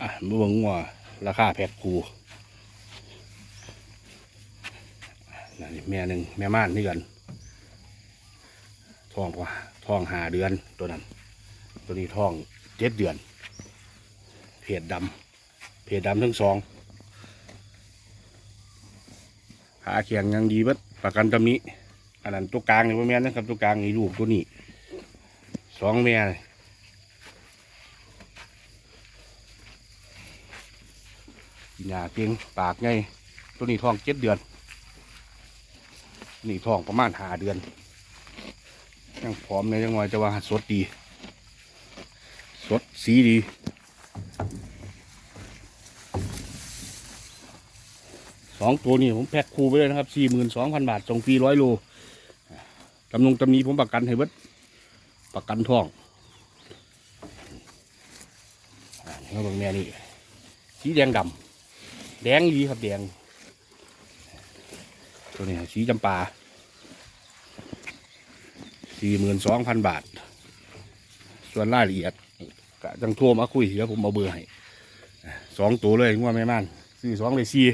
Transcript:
อะมาเบิ่งว่าราคาแพ็คคูนั่นนี่แม่หนึ่งแม่ม่านนี่กันท้องกว่าท้องหาเดือนตัวนั้น ตัวนี้ท้องเจ็ดเดือน เพจดำเพจดำทั้งสองขาเขียงยังดีเบัดประกันตำหนี้อันนั้นตัวกลางนี่พ่อแม่นนะครับตัวกลางนี่ลูกตัวนี้สองแม่เลย กินยาเก่งปากไงตัวนี้ท้องเจ็ดเดือน นี่ท้องประมาณหาเดือน ยังพร้อมเลยยังไงจะว่าสดดี สดสีดีสองตัวนี้ผมแพ็คคูไปเลยนะครับสี่หมื่นสองพันบาทส่งฟรีร้อยโลกำนงตำนี้ผมประกันให้เบิดประกันท่องอ่านี่เขาเบิ่งแม่นี่สีแดงดำ แดงดีครับแดง ตัวนี้สีจำปาสี่หมื่นสองพันบาท ส่วนรายละเอียดกะจังโทรมาคุยเดี๋ยวผมเอาเบอร์ให้สองตัวเลยงวดแม่ม่านซื้อสองเลยสี่